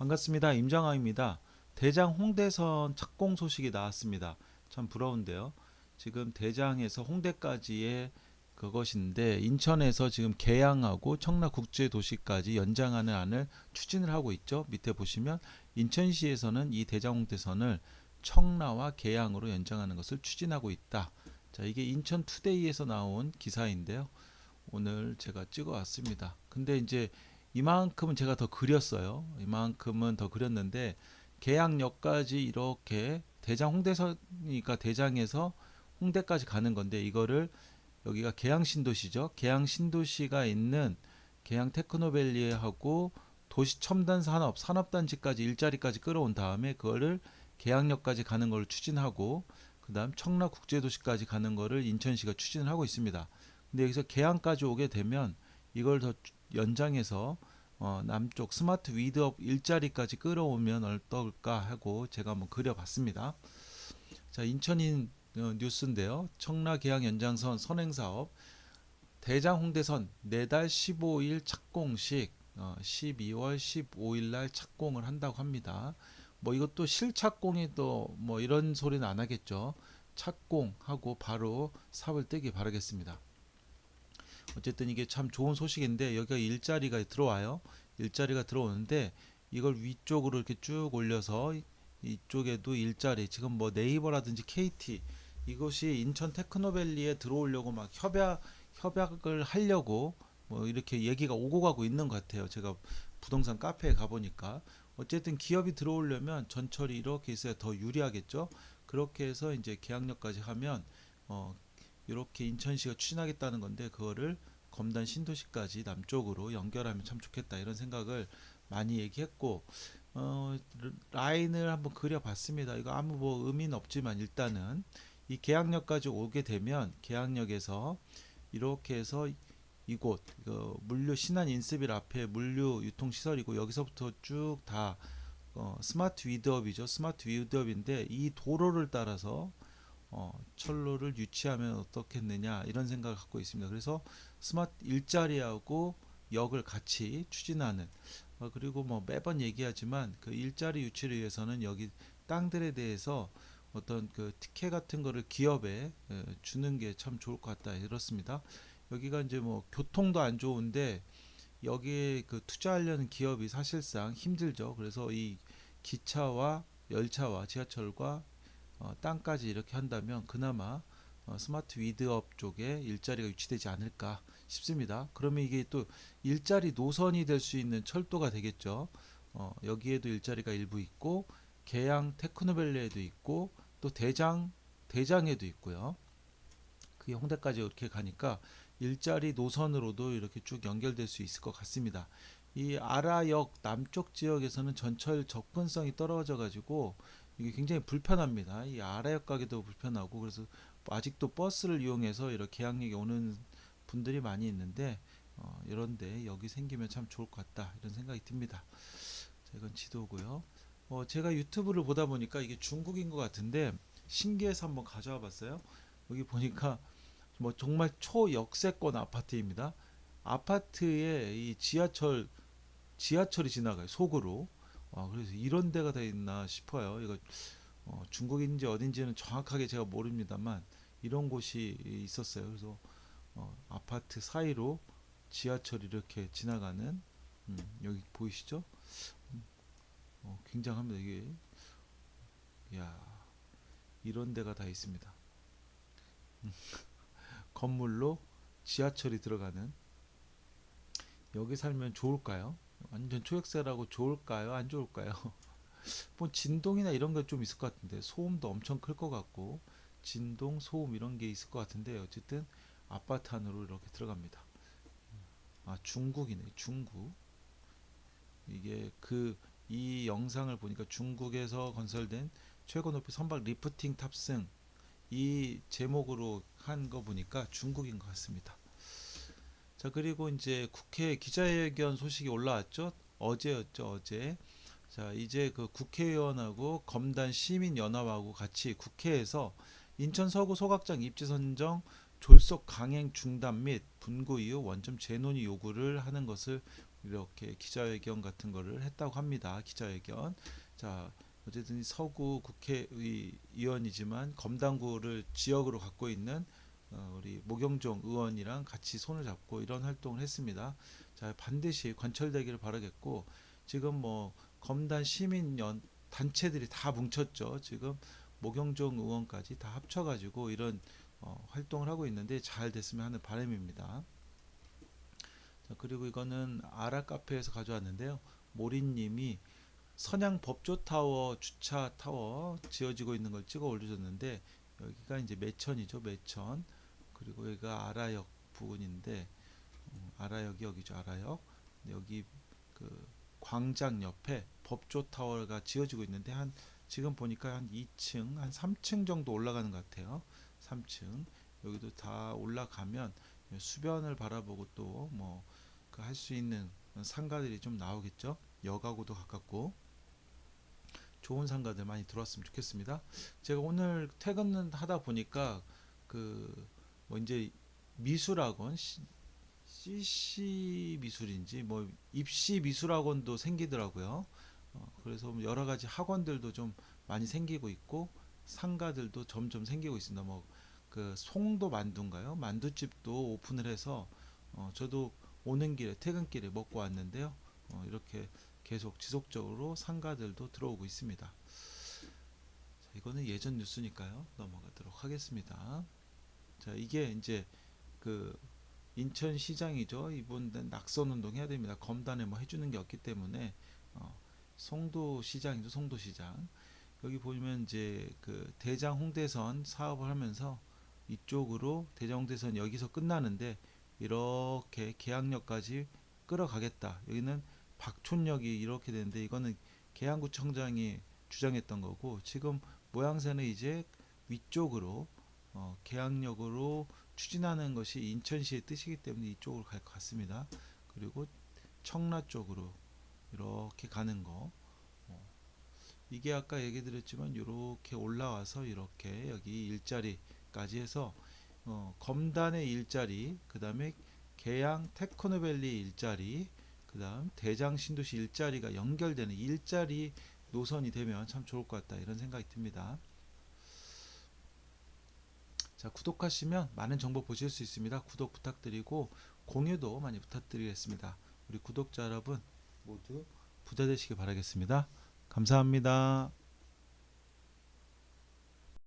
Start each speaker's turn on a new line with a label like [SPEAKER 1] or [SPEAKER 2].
[SPEAKER 1] 반갑습니다. 임장아입니다. 대장 홍대선 착공 소식이 나왔습니다. 참 부러운데요. 지금 대장에서 홍대까지의 그것인데 인천에서 지금 계양하고 청라 국제도시까지 연장하는 안을 추진을 하고 있죠. 밑에 보시면 인천시에서는 이 대장 홍대선을 청라와 계양으로 연장하는 것을 추진하고 있다. 자, 이게 인천 투데이에서 나온 기사인데요. 오늘 제가 찍어 왔습니다. 근데 이제 이만큼은 제가 더 그렸어요. 이만큼은 더 그렸는데 계양역까지 이렇게 대장 홍대선이니까 대장에서 홍대까지 가는 건데 이거를 여기가 계양 신도시죠. 계양 신도시가 있는 계양 테크노밸리하고 도시 첨단 산업 산업단지까지 일자리까지 끌어온 다음에 그거를 계양역까지 가는 걸 추진하고 그다음 청라 국제도시까지 가는 거를 인천시가 추진을 하고 있습니다. 근데 여기서 계양까지 오게 되면 이걸 더 연장해서 어, 남쪽 스마트 위드업 일자리까지 끌어오면 어떨까 하고 제가 한번 그려봤습니다. 자 인천인 어, 뉴스인데요. 청라 계양 연장선 선행 사업 대장 홍대선 내달 15일 착공식 어, 12월 15일 날 착공을 한다고 합니다. 뭐 이것도 실착공이 또 뭐 이런 소리는 안 하겠죠. 착공하고 바로 삽을 떼기 바라겠습니다. 어쨌든 이게 참 좋은 소식인데 여기가 일자리가 들어와요. 일자리가 들어오는데 이걸 위쪽으로 이렇게 쭉 올려서 이쪽에도 일자리 지금 뭐 네이버라든지 KT 이것이 인천 테크노밸리에 들어오려고 막 협약 협약을 하려고 뭐 이렇게 얘기가 오고 가고 있는 것 같아요. 제가 부동산 카페에 가 보니까 어쨌든 기업이 들어오려면 전철이 이렇게 있어야 더 유리하겠죠. 그렇게 해서 이제 계약력까지 하면 어 이렇게 인천시가 추진하겠다는 건데 그거를 검단 신도시까지 남쪽으로 연결하면 참 좋겠다 이런 생각을 많이 얘기했고 어, 라인을 한번 그려봤습니다. 이거 아무 뭐 의미는 없지만 일단은 이 계양역까지 오게 되면 계양역에서 이렇게 해서 이곳 그 물류 신안 인스빌 앞에 물류 유통 시설이고 여기서부터 쭉다 어, 스마트 위드업이죠. 스마트 위드업인데 이 도로를 따라서 어, 철로를 유치하면 어떻겠느냐 이런 생각을 갖고 있습니다. 그래서 스마트 일자리하고 역을 같이 추진하는 어, 그리고 뭐 매번 얘기하지만 그 일자리 유치를 위해서는 여기 땅들에 대해서 어떤 그 티켓 같은 거를 기업에 에, 주는 게 참 좋을 것 같다 이렇습니다. 여기가 이제 뭐 교통도 안 좋은데 여기에 그 투자하려는 기업이 사실상 힘들죠. 그래서 이 기차와 열차와 지하철과 어, 땅까지 이렇게 한다면 그나마 어, 스마트 위드업 쪽에 일자리가 유치되지 않을까 싶습니다. 그러면 이게 또 일자리 노선이 될 수 있는 철도가 되겠죠. 어, 여기에도 일자리가 일부 있고 계양 테크노밸리에도 있고 또 대장 대장에도 있고요. 그게 홍대까지 이렇게 가니까 일자리 노선으로도 이렇게 쭉 연결될 수 있을 것 같습니다. 이 아라역 남쪽 지역에서는 전철 접근성이 떨어져 가지고 이게 굉장히 불편합니다. 이 아라역 가기도 불편하고 그래서 아직도 버스를 이용해서 이렇게 계양역에 오는 분들이 많이 있는데 어, 이런데 여기 생기면 참 좋을 것 같다 이런 생각이 듭니다. 자, 이건 지도고요. 어, 제가 유튜브를 보다 보니까 이게 중국인 것 같은데 신기해서 한번 가져와 봤어요. 여기 보니까 뭐 정말 초역세권 아파트입니다. 아파트에 이 지하철 지하철이 지나가요 속으로. 아, 그래서 이런 데가 다 있나 싶어요. 이거 어, 중국인지 어딘지는 정확하게 제가 모릅니다만 이런 곳이 있었어요. 그래서 어, 아파트 사이로 지하철이 이렇게 지나가는 음, 여기 보이시죠? 음, 어, 굉장합니다. 이게 야 이런 데가 다 있습니다. 음, 건물로 지하철이 들어가는 여기 살면 좋을까요? 완전 초역세라고 좋을까요? 안 좋을까요? 뭐 진동이나 이런 게 좀 있을 것 같은데 소음도 엄청 클 것 같고 진동, 소음 이런 게 있을 것 같은데 어쨌든 아파트 안으로 이렇게 들어갑니다. 아 중국이네 중국 이게 그 이 영상을 보니까 중국에서 건설된 최고 높이 선박 리프팅 탑승 이 제목으로 한 거 보니까 중국인 것 같습니다. 자 그리고 이제 국회 기자회견 소식이 올라왔죠. 어제였죠 어제. 자 이제 그 국회의원하고 검단 시민연합하고 같이 국회에서 인천 서구 소각장 입지 선정 졸속 강행 중단 및 분고 이후 원점 재논의 요구를 하는 것을 이렇게 기자회견 같은 거를 했다고 합니다. 기자회견. 자, 어쨌든 이 서구 국회의원이지만 검단구를 지역으로 갖고 있는 어, 우리 모경종 의원이랑 같이 손을 잡고 이런 활동을 했습니다. 자, 반드시 관철되기를 바라겠고 지금 뭐 검단 시민 연 단체들이 다 뭉쳤죠. 지금 모경종 의원까지 다 합쳐가지고 이런 어, 활동을 하고 있는데 잘 됐으면 하는 바람입니다. 자, 그리고 이거는 아라 카페에서 가져왔는데요. 모리님이 선양 법조 타워 주차 타워 지어지고 있는 걸 찍어 올려줬는데 여기가 이제 매천이죠 매천 그리고 여기가 아라역 부근인데 음, 아라역이 여기죠 아라역. 여기 그 광장 옆에 법조 타워가 지어지고 있는데 한 지금 보니까 한 2층 한 3층 정도 올라가는 것 같아요. 3층. 여기도 다 올라가면 수변을 바라보고 또 뭐 그 할 수 있는 상가들이 좀 나오겠죠? 역하고도 가깝고. 좋은 상가들 많이 들어왔으면 좋겠습니다. 제가 오늘 퇴근을 하다 보니까 그 뭐 이제 미술학원 시- CC 미술인지 뭐 입시 미술학원도 생기더라고요. 어, 그래서 여러 가지 학원들도 좀 많이 생기고 있고 상가들도 점점 생기고 있습니다. 뭐 그 송도 만두인가요? 만두집도 오픈을 해서 어, 저도 오는 길에 퇴근길에 먹고 왔는데요. 어, 이렇게 계속 지속적으로 상가들도 들어오고 있습니다. 자, 이거는 예전 뉴스니까요. 넘어가도록 하겠습니다. 자, 이게 이제 그 인천 시장이죠. 이분 낙선 운동 해야 됩니다. 검단에 뭐 해주는 게 없기 때문에 어, 송도 시장이죠. 송도 시장. 여기 보면 이제 그 대장 홍대선 사업을 하면서 이쪽으로 대장 홍대선 여기서 끝나는데 이렇게 계양역까지 끌어가겠다. 여기는 박촌역이 이렇게 되는데 이거는 계양구청장이 주장했던 거고 지금 모양새는 이제 위쪽으로 어, 계양역으로 추진하는 것이 인천시의 뜻이기 때문에 이쪽으로 갈 것 같습니다. 그리고 청라 쪽으로 이렇게 가는 거. 어, 이게 아까 얘기 드렸지만 이렇게 올라와서 이렇게 여기 일자리까지 해서 어, 검단의 일자리, 그 다음에 계양 테크노밸리 일자리, 그 다음 대장 신도시 일자리가 연결되는 일자리 노선이 되면 참 좋을 것 같다 이런 생각이 듭니다. 자 구독하시면 많은 정보 보실 수 있습니다. 구독 부탁드리고 공유도 많이 부탁드리겠습니다. 우리 구독자 여러분 모두 부자 되시길 바라겠습니다. 감사합니다.